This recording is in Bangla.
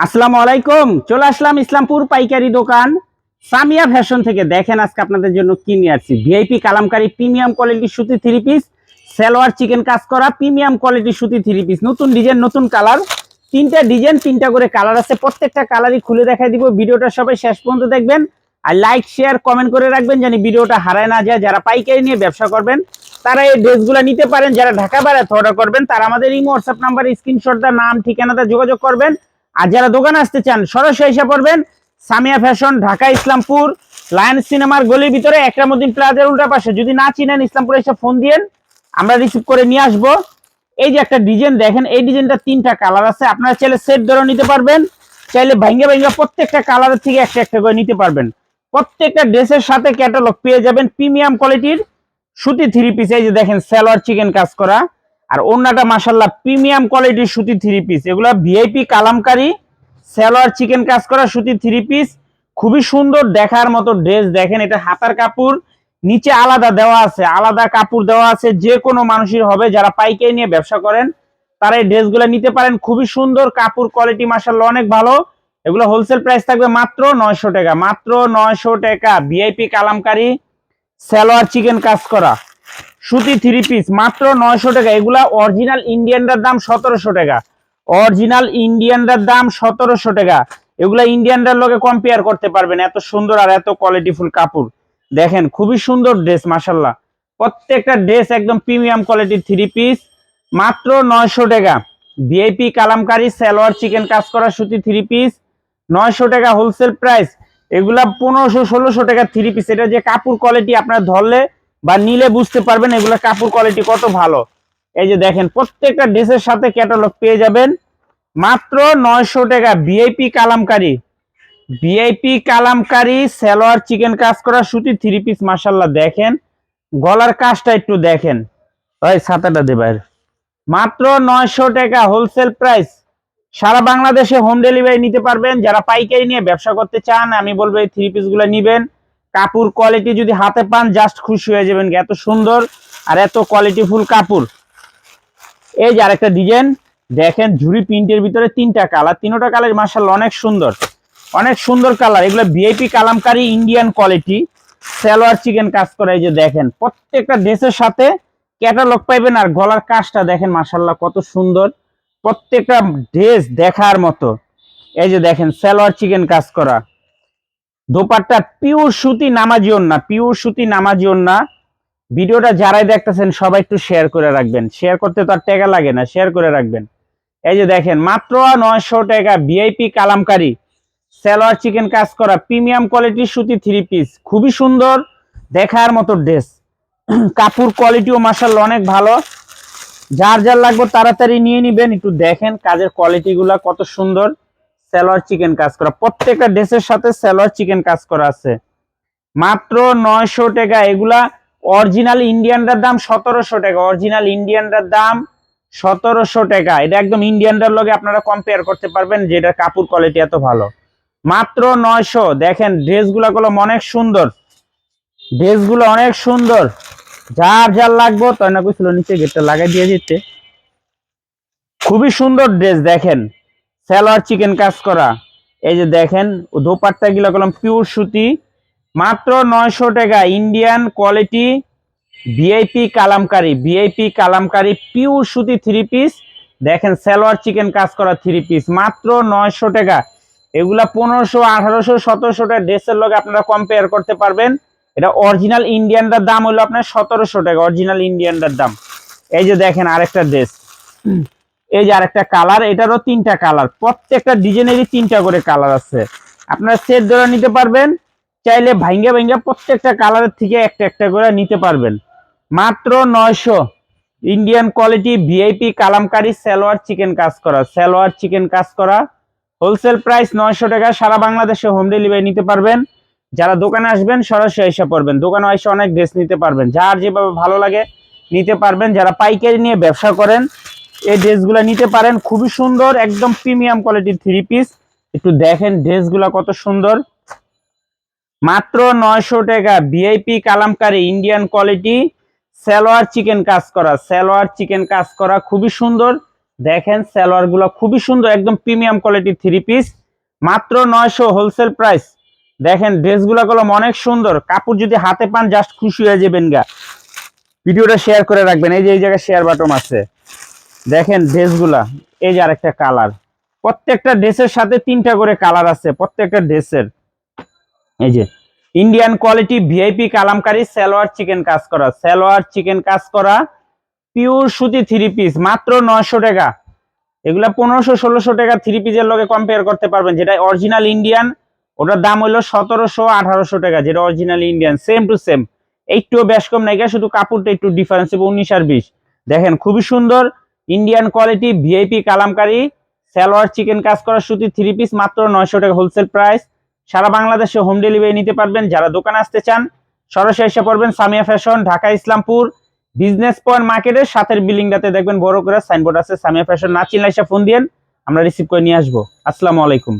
আসসালামু আলাইকুম, চলে আসলাম ইসলামপুর পাইকারি দোকান। সামিয়া ফ্যাশন থেকে দেখেন আজকে আপনাদের জন্য কি নিয়ে আসছি। ভিআইপি কালামকারী প্রিমিয়াম কোয়ালিটি সুতি থ্রি পিস সালোয়ার চিকেন কাজ করা, প্রিমিয়াম কোয়ালিটি সুতি থ্রি পিস নতুন ডিজাইন নতুন কালার তিনটা ডিজাইন তিনটা করে কালার আছে। প্রত্যেকটা কালারই খুলে দেখাই দিব। ভিডিওটা সবাই শেষ পর্যন্ত দেখবেন। আর লাইক শেয়ার কমেন্ট করে রাখবেন জানি ভিডিওটা হারায় না যায়। যারা পাইকারি নিয়ে ব্যবসা করবেন, তারা এই ড্রেসগুলো নিতে পারেন। যারা ঢাকা বেড়াতে অর্ডার করবেন, তারা আমাদের এই হোয়াটসঅ্যাপ নাম্বার স্ক্রিনশট দা নাম, ঠিকানাটা যোগাযোগ করবেন। আর যারা দোকানে আসতে চান, সরাসরি এসে পড়বেন সামিয়া ফ্যাশন, ঢাকা, ইসলামপুর লায়ন সিনেমার গলির ভিতরে, একরামুদ্দিন প্লাজার উল্টা পাশে। যদি না চিনেন ইসলামপুরে এসে ফোন দিয়েন, আমরা রিসিভ করে নিয়ে আসব। এই যে একটা ডিজাইন দেখেন, এই ডিজাইনটা তিনটা কালার আছে। আপনারা চাইলে সেট ধরে নিতে পারবেন, চাইলে ভাঙ্গে ভাঙ্গে প্রত্যেকটা কালারের থেকে একটা একটা করে নিতে পারবেন। প্রত্যেকটা ড্রেসের সাথে ক্যাটালগ পেয়ে যাবেন প্রিমিয়াম কোয়ালিটির সুতি থ্রি পিস এই যে দেখেন, সালোয়ার চিকেন কাজ করা। আর অন্যটা মাসাল্লাহ প্রিমিয়াম কোয়ালিটির সুতি থ্রি পিস। এগুলা ভিআইপি কালামকারী, সালোয়ার চিকেন কাজ করা সুতি থ্রি পিস। খুবই সুন্দর দেখার মতো ড্রেস দেখেন, এটা হাতার কাপড়, নিচে আলাদা দেওয়া আছে, আলাদা কাপড় দেওয়া আছে, যে কোনো মানুষের হবে, যারা পাইকারি নিয়ে ব্যবসা করেন, তারা এই ড্রেসগুলো নিতে পারেন। খুবই সুন্দর কাপড় কোয়ালিটি মাসাল্লাহ অনেক ভালো। এগুলো হোলসেল প্রাইস থাকবে মাত্র নয়শো টাকা, মাত্র নয়শো টাকা। ভিআইপি কালামকারী, সালোয়ার চিকেন কাজ করা। সুতি থ্রি পিস মাত্র নয়শো টাকা। এগুলা অরিজিনাল ইন্ডিয়ানটার দাম সতেরোশো টাকা। অরিজিনাল ইন্ডিয়ানটার দাম সতেরোশো টাকা। এগুলা ইন্ডিয়ানটার লোকে কম্পেয়ার করতে পারবেন এত সুন্দর আর এত কোয়ালিটিফুল কাপড়। দেখেন, খুবই সুন্দর ড্রেস মাসাল্লাহ প্রত্যেকটা ড্রেস একদম প্রিমিয়াম কোয়ালিটির থ্রি পিস মাত্র নয়শো টাকা। ভিআইপি কালামকারী, সালোয়ার চিকেন কাজ করা সুতি থ্রি পিস নয়শো টাকা হোলসেল প্রাইস এগুলা পনেরোশো, ষোলোশো টাকা থ্রি পিস এটা যে কাপড় কোয়ালিটি আপনার ধরলে বা নিলে বুঝতে পারবেন এগুলা কাপড় কোয়ালিটি কত ভালো। এই যে দেখেন, প্রত্যেকটা ড্রেসের সাথে ক্যাটালগ পেয়ে যাবেন। মাত্র নয়শো টাকা ভিআইপি কালামকারী। ভিআইপি কালামকারি, সালোয়ার, চিকেন কাজ করা সুতি থ্রি পিস মাসাল্লাহ দেখেন। গলার কাজটা একটু দেখেন। ওই ছাতাটা দেবার মাত্র নয়শো টাকা হোলসেল প্রাইস সারা বাংলাদেশে হোম ডেলিভারি নিতে পারবেন। যারা পাইকারি নিয়ে ব্যবসা করতে চান, আমি বলব এই থ্রি পিসগুলো নিবেন। কাপড় কোয়ালিটি যদি হাতে পান জাস্ট খুশি হয়ে যাবেন এত সুন্দর আর এত কোয়ালিটি ফুল কাপড়। এই যে আরেকটা ডিজাইন দেখেন ঝুরি প্রিন্টের ভিতরে তিনটা কালার তিনটা কালার মার্শাল অনেক সুন্দর। অনেক সুন্দর কালার এগুলো VIP kalamkari Indian quality salwar chikan কাজ করা, এই যে দেখেন, প্রত্যেকটা ড্রেসের সাথে ক্যাটালগ পাইবেন আর গলার কাজটা দেখেন মার্শাল্লাহ কত সুন্দর। প্রত্যেকটা ড্রেস দেখার মতো। এই যে দেখেন, সালোয়ার চিকেন কাজ করা। দোপাট্টা পিওর সুতি নামাজি না পিওর সুতি নামাজি না ভিডিওটা যারাই দেখতেছেন, সবাই একটু শেয়ার করে রাখবেন। শেয়ার করতে তো আর টাকা লাগে না শেয়ার করে রাখবেন। এই যে দেখেন, মাত্র নয়শো টাকা ভিআইপি কালামকারী। সালোয়ার চিকেন কাজ করা, প্রিমিয়াম কোয়ালিটির সুতি থ্রি পিস খুবই সুন্দর, দেখার মতো ড্রেস কাপড় কোয়ালিটিও মাসাল অনেক ভালো। যার যার লাগবে তাড়াতাড়ি নিয়ে নিবেন, একটু দেখেন কাজের কোয়ালিটি গুলা কত সুন্দর। সালোয়ার চিকেন কাজ করা। প্রত্যেকটা ড্রেসের সাথে সালোয়ার চিকেন কাজ করা আছে। মাত্র নয়শো টাকা। এগুলা অরিজিনাল ইন্ডিয়ানটার দাম সতেরোশো টাকা। অরিজিনাল ইন্ডিয়ানটার দাম সতেরোশো টাকা। এটা একদম ইন্ডিয়ানটার লগে আপনারা কম্পেয়ার করতে পারবেন যে এটা কাপড় কোয়ালিটি এত ভালো। মাত্র নয়শো। দেখেন, ড্রেসগুলো গুলো অনেক সুন্দর। ড্রেসগুলো অনেক সুন্দর। যার যার লাগবো তাই না কইছিল নিচে গেটটা লাগাই দিয়ে দিতে। খুবই সুন্দর ড্রেস, দেখেন। সালোয়ার চিকেন কাজ করা। এই যে দেখেন দোপাট্টা গুলো কলম পিওর সুতি। মাত্র নয়শো টাকা Indian quality VIP kalamkari VIP kalamkari pure সুতি থ্রি পিস দেখেন সালোয়ার চিকেন কাজ করা থ্রি পিস মাত্র নয়শো টাকা। এগুলা পনেরোশো, আঠারোশো, সতেরোশো টাকা ড্রেসের লগে আপনারা কম্পেয়ার করতে পারবেন। এটা অরিজিনাল ইন্ডিয়ানটার দাম হলো আপনার সতেরোশো টাকা অরিজিনাল ইন্ডিয়ানটার দাম। এই যে দেখেন আরেকটা ড্রেস এই যে আরেকটা কালার এটারও তিনটা কালার প্রত্যেকটা ডিজাইনেরই তিনটা করে কালার আছে। আপনারা সেট ধরে নিতে পারবেন, চাইলে ভাঙ্গা ভাঙ্গা প্রত্যেকটা কালারের থেকে একটা একটা করে নিতে পারবেন। মাত্র নয়শো। Indian quality VIP kalamkari salwar chikan কাজ করা। সালোয়ার চিকেন কাজ করা। হোলসেল প্রাইস নয়শো টাকা। সারা বাংলাদেশে হোম ডেলিভারি নিতে পারবেন। যারা দোকানে আসবেন, সরাসরি এসে পড়বেন। দোকানে এসে অনেক ড্রেস নিতে পারবেন। যার যেভাবে ভালো লাগে নিতে পারবেন। যারা পাইকারি নিয়ে ব্যবসা করেন এই ড্রেসগুলো নিতে পারেন। খুবই সুন্দর, একদম প্রিমিয়াম কোয়ালিটির থ্রি পিস একটু দেখেন ড্রেসগুলো কত সুন্দর। মাত্র নয়শো টাকা। VIP kalamkari Indian quality salwar chikan কাজ করা, সালোয়ার চিকেন কাজ করা খুবই সুন্দর। দেখেন সালোয়ারগুলো খুবই সুন্দর, একদম প্রিমিয়াম কোয়ালিটির থ্রি পিস মাত্র নয়শো হোলসেল প্রাইস দেখেন ড্রেসগুলো কলম অনেক সুন্দর। কাপড় যদি হাতে পান জাস্ট খুশি হয়ে যাবেন গা। ভিডিওটা শেয়ার করে রাখবেন। এই যে, এই জায়গায় শেয়ার বাটন আছে। দেখেন ড্রেসগুলা, এই যে আরেকটা কালার। প্রত্যেকটা ড্রেসের সাথে তিনটা করে কালার আছে, প্রত্যেকটা ড্রেসের। এই যে Indian quality VIP kalamkari salwar chikan কাজ করা। সালোয়ার চিকেন কাজ করা পিওর সুতি থ্রি পিস মাত্র নয়শো টাকা। এগুলা পনেরোশো, ষোলোশো টাকা থ্রি পিসের লগে কম্পেয়ার করতে পারবেন। যেটা অরিজিনাল ইন্ডিয়ান ওটার দাম হইল সতেরোশো, আঠারোশো টাকা, যেটা original Indian same to same একটুও বেশ কম নাই শুধু কাপড়টা একটু ডিফারেন্স হবে, উনিশ আর বিশ। দেখেন, খুবই সুন্দর Indian quality VIP kalamkari, salwar chikan কাজ করা সুতি থ্রি পিস মাত্র নয়শো টাকা হোলসেল প্রাইস সারা বাংলাদেশে হোম ডেলিভারি নিতে পারবেন যারা দোকানে আসতে চান। সরাসরি এসে পড়বেন Samia fashion Dhaka, Islampur. Business point মার্কেটের সাথের বিল্ডিংটাতে দেখবেন বড় করে সাইনবোর্ড আছে। সামিয়া ফ্যাশন না চিনলে এসে ফোন দিয়ে আমরা রিসিভ করে নিয়ে আসব। আসসালামু আলাইকুম।